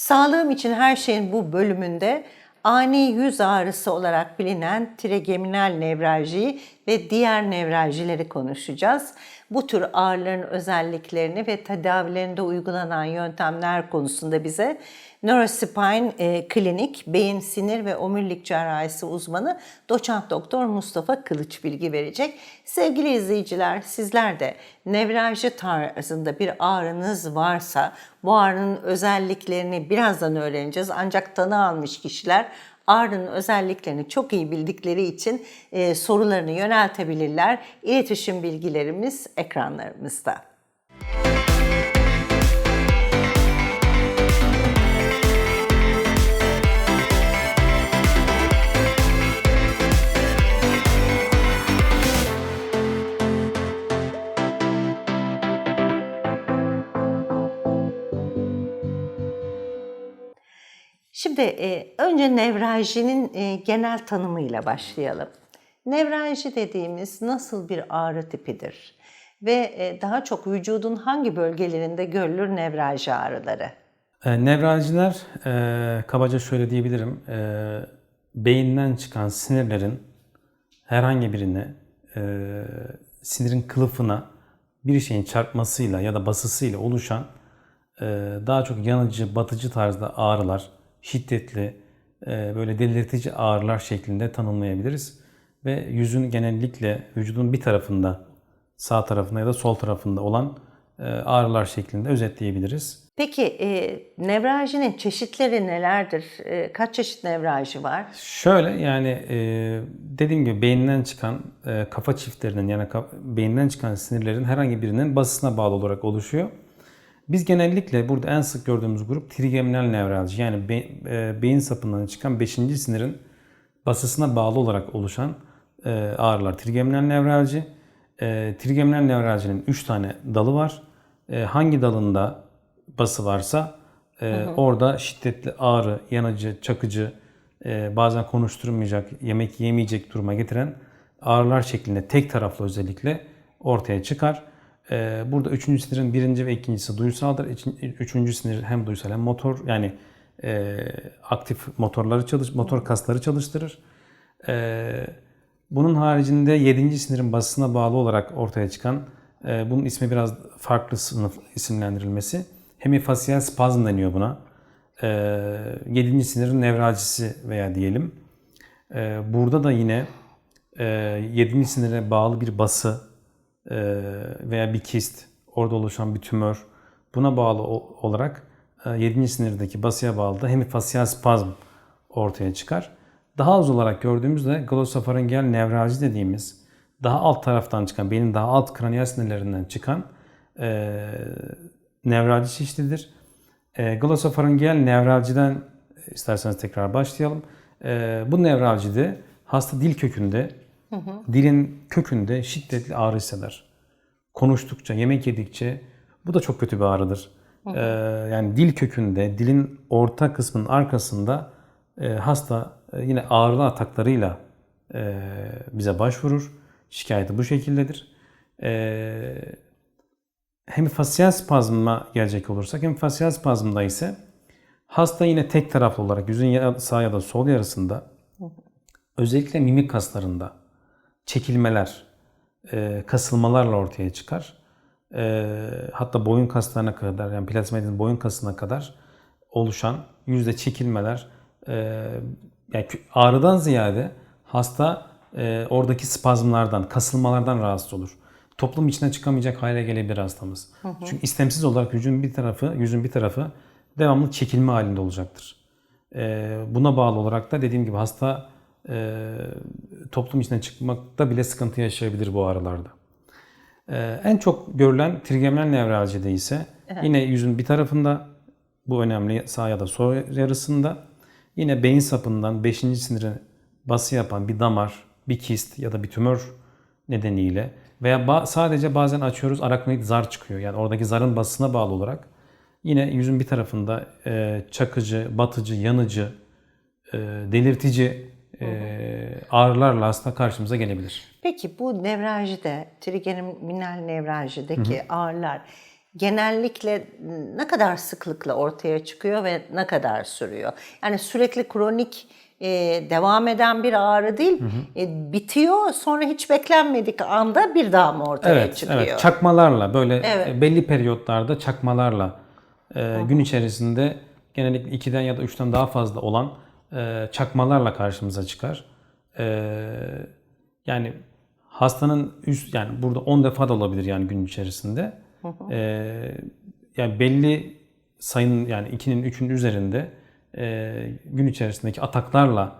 Sağlığım için her şeyin bu bölümünde ani yüz ağrısı olarak bilinen trigeminal nevraljiyi ve diğer nevraljileri konuşacağız. Bu tür ağrıların özelliklerini ve tedavilerinde uygulanan yöntemler konusunda bize Neurospine e, Klinik Beyin Sinir ve Omurilik Cerrahisi uzmanı doçent doktor Mustafa Kılıç bilgi verecek. Sevgili izleyiciler sizler de nevralji tarzında bir ağrınız varsa bu ağrının özelliklerini birazdan öğreneceğiz. Ancak tanı almış kişiler ağrının özelliklerini çok iyi bildikleri için e, sorularını yöneltebilirler. İletişim bilgilerimiz ekranlarımızda. Şimdi e, önce nevraljinin e, genel tanımıyla başlayalım. Nevralji dediğimiz nasıl bir ağrı tipidir? Ve e, daha çok vücudun hangi bölgelerinde görülür nevralji ağrıları? E, kabaca şöyle diyebilirim. Beyinden çıkan sinirlerin herhangi birine e, sinirin kılıfına bir şeyin çarpmasıyla ya da basısıyla oluşan daha çok yanıcı, batıcı tarzda ağrılar, şiddetli, e, böyle delirtici ağrılar şeklinde tanımlayabiliriz. Ve yüzün genellikle vücudun bir tarafında, sağ tarafında ya da sol tarafında olan e, ağrılar şeklinde özetleyebiliriz. Peki e, nevraljinin çeşitleri nelerdir? E, kaç çeşit nevralji var? Şöyle yani e, dediğim gibi beyinden çıkan e, kafa çiftlerinin yani ka- beyinden çıkan sinirlerin herhangi birinin basısına bağlı olarak oluşuyor. Biz genellikle burada en sık gördüğümüz grup trigeminal nevralji yani be- e, beyin sapından çıkan 5. sinirin basısına bağlı olarak oluşan e, ağrılar. Trigeminal nevralji. E, trigeminal nevralcinin 3 tane dalı var. E, hangi dalında bası varsa e, orada şiddetli ağrı, yanıcı, çakıcı, e, bazen konuşturmayacak, yemek yemeyecek duruma getiren ağrılar şeklinde tek taraflı özellikle ortaya çıkar. E, burada üçüncü sinirin birinci ve ikincisi duyusaldır. Üçüncü sinir hem duysal hem motor yani e, aktif motorları çalış, motor kasları çalıştırır. E, bunun haricinde yedinci sinirin basısına bağlı olarak ortaya çıkan e, bunun ismi biraz farklı sınıf isimlendirilmesi. Hemifasyal spazm deniyor buna. E, yedinci sinirin nevralcisi veya diyelim. Burada da yine e, yedinci sinire bağlı bir bası veya bir kist, orada oluşan bir tümör buna bağlı olarak e, 7. sinirdeki basıya bağlı da hemifasyal spazm ortaya çıkar. Daha az olarak gördüğümüzde glossofaryngel nevralji dediğimiz daha alt taraftan çıkan, beynin daha alt kraniyal sinirlerinden çıkan e, nevralji çeşididir. E, glossofaryngel nevralciden isterseniz tekrar başlayalım. E, bu nevralcide hasta dil kökünde, dilin kökünde şiddetli ağrı hisseder. Konuştukça, yemek yedikçe bu da çok kötü bir ağrıdır. E, yani dil kökünde, dilin orta kısmının arkasında e, hasta e, yine ağrılı ataklarıyla e, bize başvurur. Şikayeti bu şekildedir. E, hemifasyal spazma gelecek olursak, hemifasyal spazmda ise hasta yine tek taraflı olarak yüzün sağ ya da sol yarısında özellikle mimik kaslarında çekilmeler, e, kasılmalarla ortaya çıkar. E, hatta boyun kaslarına kadar yani pilates medianın boyun kasına kadar oluşan yüzde çekilmeler e, yani ağrıdan ziyade hasta e, oradaki spazmlardan, kasılmalardan rahatsız olur. Toplum içine çıkamayacak hale gelebilir hastamız. Çünkü istemsiz olarak yüzün bir tarafı, yüzün bir tarafı devamlı çekilme halinde olacaktır. E, buna bağlı olarak da dediğim gibi hasta e, toplum içine çıkmakta bile sıkıntı yaşayabilir bu ağrılarda. E, en çok görülen trigeminal nevraljide ise yine yüzün bir tarafında bu önemli sağ ya da sol yarısında yine beyin sapından 5. sinire bası yapan bir damar, bir kist ya da bir tümör nedeniyle veya ba- sadece bazen açıyoruz araknoid zar çıkıyor. Yani oradaki zarın basısına bağlı olarak yine yüzün bir tarafında e, çakıcı, batıcı, yanıcı, e, delirtici ağrılarla hasta karşımıza gelebilir. Peki bu nevraljide, trigeminal nevraljideki ağrılar genellikle ne kadar sıklıkla ortaya çıkıyor ve ne kadar sürüyor? Yani sürekli kronik e, devam eden bir ağrı değil, e, bitiyor sonra hiç beklenmedik anda bir daha mı ortaya Evet, çıkıyor? evet. Çakmalarla böyle Evet. e, belli periyotlarda çakmalarla e, gün içerisinde genellikle 2'den ya da 3'ten daha fazla olan e, çakmalarla karşımıza çıkar. E, yani hastanın üst yani burada 10 defa da olabilir yani gün içerisinde. E, yani belli sayının yani 2'nin 3'ün üzerinde e, gün içerisindeki ataklarla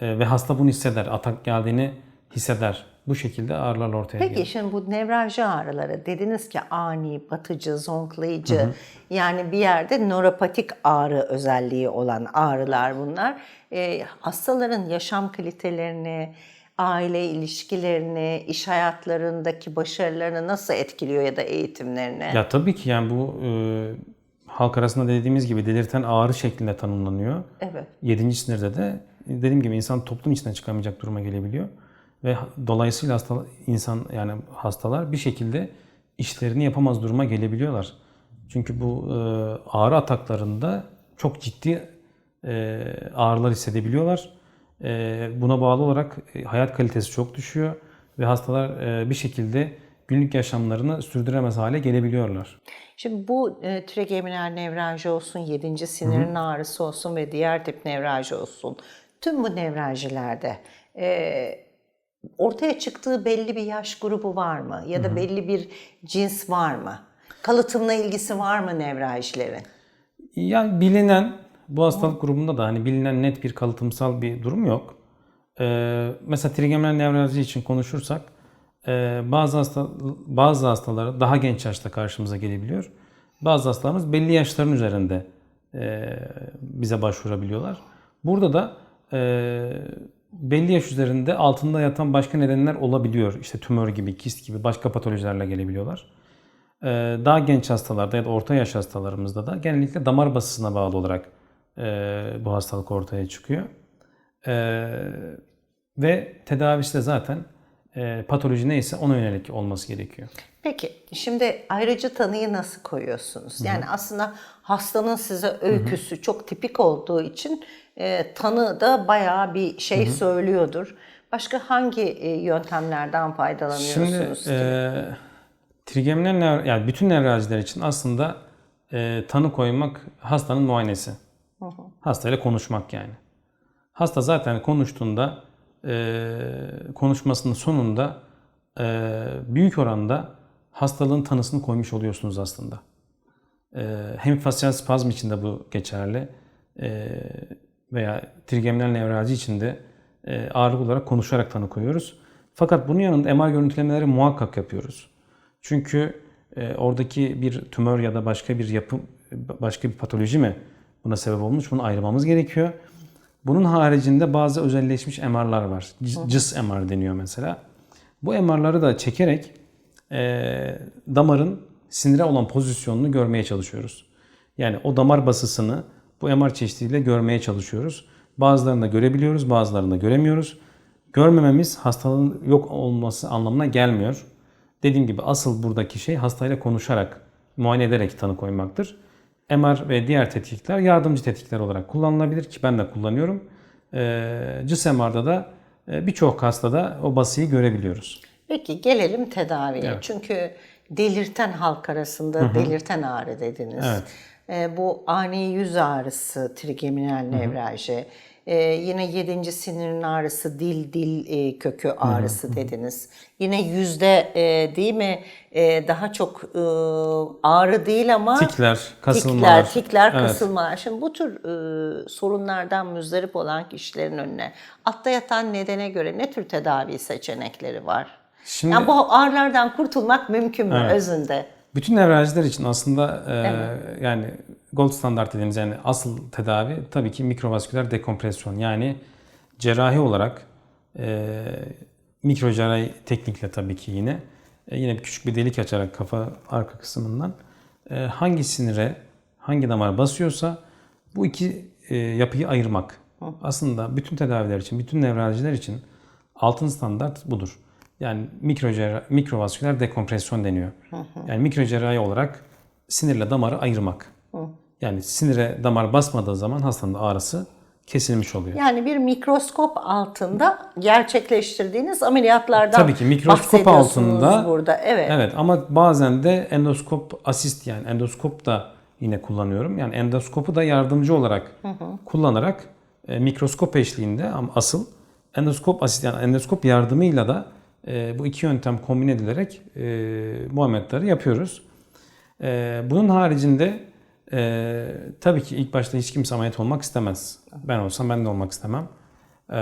e, ve hasta bunu hisseder. Atak geldiğini hisseder. Bu şekilde ağrılar ortaya gelir. Peki şimdi bu nevralji ağrıları dediniz ki ani, batıcı, zonklayıcı yani bir yerde nöropatik ağrı özelliği olan ağrılar bunlar. Ee, hastaların yaşam kalitelerini, aile ilişkilerini, iş hayatlarındaki başarılarını nasıl etkiliyor ya da eğitimlerini? Ya tabii ki yani bu e, halk arasında dediğimiz gibi delirten ağrı şeklinde tanımlanıyor. Evet. Yedinci sinirde de dediğim gibi insan toplum içinden çıkamayacak duruma gelebiliyor. Ve dolayısıyla hasta, insan yani hastalar bir şekilde işlerini yapamaz duruma gelebiliyorlar. Çünkü bu e, ağrı ataklarında çok ciddi e, ağrılar hissedebiliyorlar. E, buna bağlı olarak e, hayat kalitesi çok düşüyor ve hastalar e, bir şekilde günlük yaşamlarını sürdüremez hale gelebiliyorlar. Şimdi bu e, trigeminal nevralji olsun, yedinci sinirin ağrısı olsun ve diğer tip nevralji olsun. Tüm bu nevraljilerde e, ortaya çıktığı belli bir yaş grubu var mı? Ya da belli bir cins var mı? Kalıtımla ilgisi var mı nevraljilerin? Yani bilinen bu hastalık grubunda da hani bilinen net bir kalıtımsal bir durum yok. Ee, mesela trigeminal nevralji için konuşursak e, bazı hasta bazı hastalar daha genç yaşta karşımıza gelebiliyor. Bazı hastalarımız belli yaşların üzerinde e, bize başvurabiliyorlar. Burada da e, belli yaş üzerinde altında yatan başka nedenler olabiliyor. İşte tümör gibi, kist gibi başka patolojilerle gelebiliyorlar. Ee, daha genç hastalarda ya da orta yaş hastalarımızda da genellikle damar basısına bağlı olarak e, bu hastalık ortaya çıkıyor. Ee, ve tedavisi de zaten e, patoloji neyse ona yönelik olması gerekiyor. Peki şimdi ayrıcı tanıyı nasıl koyuyorsunuz? Yani aslında hastanın size öyküsü çok tipik olduğu için e, tanı da bayağı bir şey söylüyordur. Başka hangi e, yöntemlerden Şimdi faydalanıyorsunuz? ki? e, trigeminal yani bütün nevraljiler için aslında e, tanı koymak hastanın muayenesi. Hastayla konuşmak yani. Hasta zaten konuştuğunda konuşmasının sonunda e, büyük oranda hastalığın tanısını koymuş oluyorsunuz aslında. E, hemifasyal spazm için de bu geçerli. E, veya trigeminal nevralji için de e, ağırlık olarak konuşarak tanı koyuyoruz. Fakat bunun yanında MR görüntülemeleri muhakkak yapıyoruz. Çünkü e, oradaki bir tümör ya da başka bir yapı, başka bir patoloji mi buna sebep olmuş? Bunu ayırmamız gerekiyor. Bunun haricinde bazı özelleşmiş MR'lar var. CIS MR deniyor mesela. Bu MR'ları da çekerek e, damarın sinire olan pozisyonunu görmeye çalışıyoruz. Yani o damar basısını bu MR çeşidiyle görmeye çalışıyoruz. Bazılarını da görebiliyoruz, bazılarını da göremiyoruz. Görmememiz hastalığın yok olması anlamına gelmiyor. Dediğim gibi asıl buradaki şey hastayla konuşarak, muayene ederek tanı koymaktır. MR ve diğer tetkikler yardımcı tetkikler olarak kullanılabilir ki ben de kullanıyorum. Ee, CIS MR'da da e, birçok hastada o basıyı görebiliyoruz. Peki gelelim tedaviye. Evet. Çünkü delirten halk arasında delirten ağrı dediniz. Evet. Ee, bu ani yüz ağrısı, trigeminal nevralji. Ee, yine yedinci sinirin ağrısı, dil dil e, kökü ağrısı dediniz. Yine yüzde e, değil mi e, daha çok e, ağrı değil ama Tikler, kasılmalar. Tikler, tikler, Evet. kasılmalar. Şimdi bu tür e, sorunlardan müzdarip olan kişilerin önüne altta yatan nedene göre ne tür tedavi seçenekleri var? Şimdi- yani bu ağrılardan kurtulmak mümkün mü Evet. özünde? Bütün nevraljiler için aslında e, yani gold standart dediğimiz yani asıl tedavi tabii ki mikrovasküler dekompresyon. Yani cerrahi olarak e, mikro cerrahi teknikle tabii ki yine e, yine bir küçük bir delik açarak kafa arka kısmından e, hangi sinire hangi damar basıyorsa bu iki e, yapıyı ayırmak. Aslında bütün tedaviler için, bütün nevraljiler için altın standart budur. Yani mikro cerrah- mikrovasküler dekompresyon deniyor. Yani mikro cerrahi olarak sinirle damarı ayırmak. Yani sinire damar basmadığı zaman hastanın ağrısı kesilmiş oluyor. Yani bir mikroskop altında gerçekleştirdiğiniz ameliyatlardan Tabii ki mikroskop altında. burada. Evet. Evet ama bazen de endoskop asist yani endoskop da yine kullanıyorum. Yani endoskopu da yardımcı olarak kullanarak e, mikroskop eşliğinde ama asıl endoskop asist yani endoskop yardımıyla da e, bu iki yöntem kombine edilerek e, bu ameliyatları yapıyoruz. E, bunun haricinde e, tabii ki ilk başta hiç kimse ameliyat olmak istemez. Ben olsam ben de olmak istemem. E,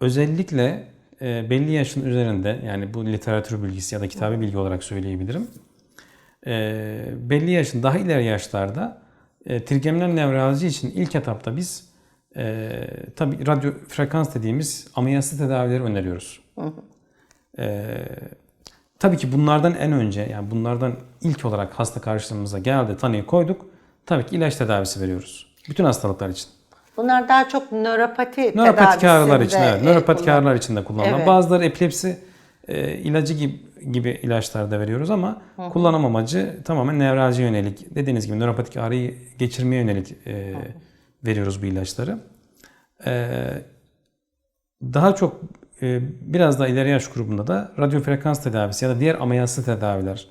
özellikle e, belli yaşın üzerinde yani bu literatür bilgisi ya da kitabi bilgi olarak söyleyebilirim. E, belli yaşın daha ileri yaşlarda e, trigeminal nevralji için ilk etapta biz e, tabii radyo frekans dediğimiz ameliyatlı tedavileri öneriyoruz. E, tabii ki bunlardan en önce yani bunlardan ilk olarak hasta karşımıza geldi tanıyı koyduk. Tabii ki ilaç tedavisi veriyoruz. Bütün hastalıklar için. Bunlar daha çok nöropati Nöropatik ağrılar için, evet. e, Nöropatik ağrılar için de kullanılan. Evet. Bazıları epilepsi e, ilacı gibi, gibi ilaçlar da veriyoruz ama kullanım amacı tamamen nevralji yönelik. Dediğiniz gibi nöropatik ağrıyı geçirmeye yönelik e, veriyoruz bu ilaçları. E, daha çok biraz daha ileri yaş grubunda da radyo frekans tedavisi ya da diğer ameliyatlı tedaviler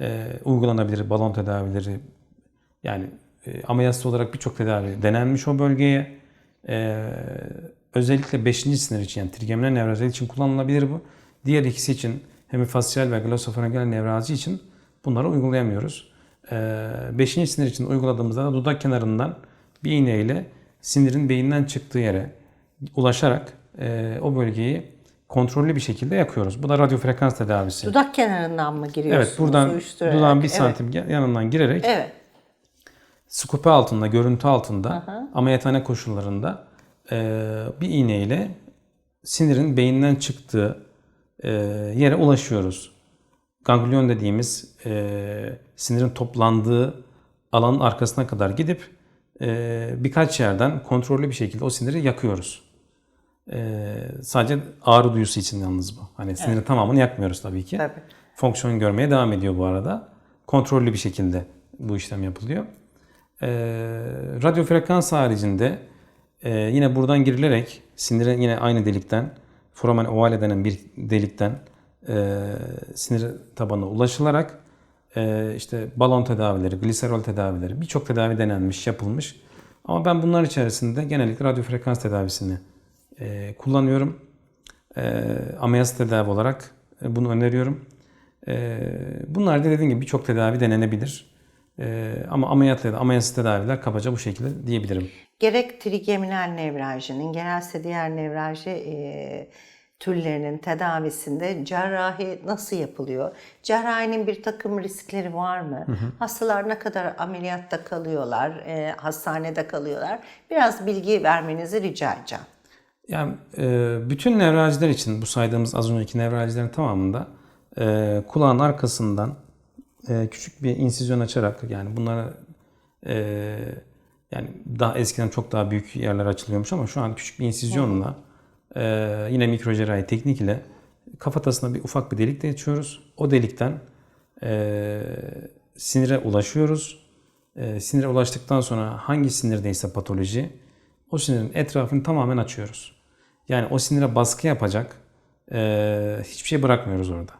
e, uygulanabilir. Balon tedavileri yani e, ameliyatlı olarak birçok tedavi denenmiş o bölgeye. E, özellikle 5. sinir için yani trigeminal nevralji için kullanılabilir bu. Diğer ikisi için hemifasyal ve glosofaryngel nevralji için bunları uygulayamıyoruz. 5. sinir için uyguladığımızda da dudak kenarından bir iğneyle sinirin beyinden çıktığı yere ulaşarak e, o bölgeyi kontrollü bir şekilde yakıyoruz. Bu da radyo frekans tedavisi. Dudak kenarından mı giriyorsunuz? Evet buradan dudağın bir Evet. santim yanından girerek Evet. skope altında, görüntü altında, ameliyathane koşullarında e, bir iğneyle sinirin beyinden çıktığı e, yere ulaşıyoruz. Ganglion dediğimiz e, sinirin toplandığı alanın arkasına kadar gidip e, birkaç yerden kontrollü bir şekilde o siniri yakıyoruz. E, sadece ağrı duyusu için yalnız bu. Hani sinirin tamamını yakmıyoruz tabii ki. Tabii. Fonksiyon görmeye devam ediyor bu arada. Kontrollü bir şekilde bu işlem yapılıyor. Ee, radyo frekans haricinde e, yine buradan girilerek sinirin yine aynı delikten foramen ovale denen bir delikten e, sinir tabanına ulaşılarak e, işte balon tedavileri, gliserol tedavileri birçok tedavi denenmiş, yapılmış. Ama ben bunlar içerisinde genellikle radyo frekans tedavisini e, kullanıyorum. E, ameliyat tedavi olarak e, bunu öneriyorum. E, bunlar da dediğim gibi birçok tedavi denenebilir. E, ama ameliyat ya da ameliyatsız tedaviler kabaca bu şekilde diyebilirim. Gerek trigeminal nevraljinin, genelse diğer nevralji e, türlerinin tedavisinde cerrahi nasıl yapılıyor? Cerrahinin bir takım riskleri var mı? Hastalar ne kadar ameliyatta kalıyorlar, e, hastanede kalıyorlar? Biraz bilgi vermenizi rica edeceğim. Yani e, bütün nevraljiler için bu saydığımız az önceki nevraljilerin tamamında e, kulağın arkasından e, küçük bir insizyon açarak yani bunlara e, yani daha eskiden çok daha büyük yerler açılıyormuş ama şu an küçük bir insizyonla e, yine mikrocerrahi teknik ile kafatasına bir ufak bir delik de açıyoruz. O delikten e, sinire ulaşıyoruz. E, sinire ulaştıktan sonra hangi sinirdeyse patoloji o sinirin etrafını tamamen açıyoruz. Yani o sinire baskı yapacak e, hiçbir şey bırakmıyoruz orada.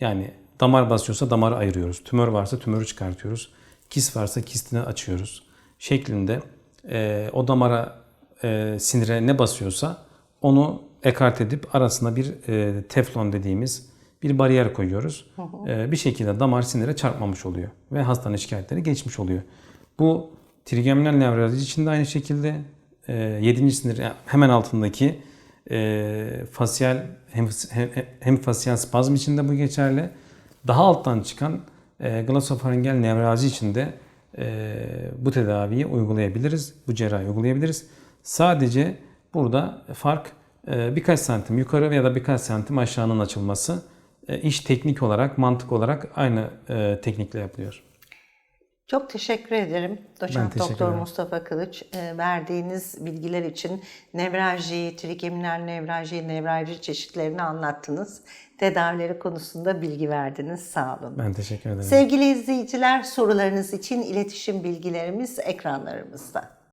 Yani damar basıyorsa damarı ayırıyoruz. Tümör varsa tümörü çıkartıyoruz. Kist varsa kistini açıyoruz. Şeklinde e, o damara e, sinire ne basıyorsa onu ekart edip arasına bir e, teflon dediğimiz bir bariyer koyuyoruz. E, bir şekilde damar sinire çarpmamış oluyor. Ve hastanın şikayetleri geçmiş oluyor. Bu trigeminal nevralji için de aynı şekilde e, 7. sinir hemen altındaki e, fasyal hem, hem, hem fasyal spazm için de bu geçerli. Daha alttan çıkan e, glosofaringel nevralji için de e, bu tedaviyi uygulayabiliriz. Bu cerrahi uygulayabiliriz. Sadece burada fark e, birkaç santim yukarı ya da birkaç santim aşağının açılması. E, iş teknik olarak, mantık olarak aynı e, teknikle yapılıyor. Çok teşekkür ederim Doçent teşekkür Doktor ederim. Mustafa Kılıç. e, verdiğiniz bilgiler için nevralji, trigeminal nevralji, nevralji çeşitlerini anlattınız. Tedavileri konusunda bilgi verdiniz. Sağ olun. Ben teşekkür ederim. Sevgili izleyiciler sorularınız için iletişim bilgilerimiz ekranlarımızda.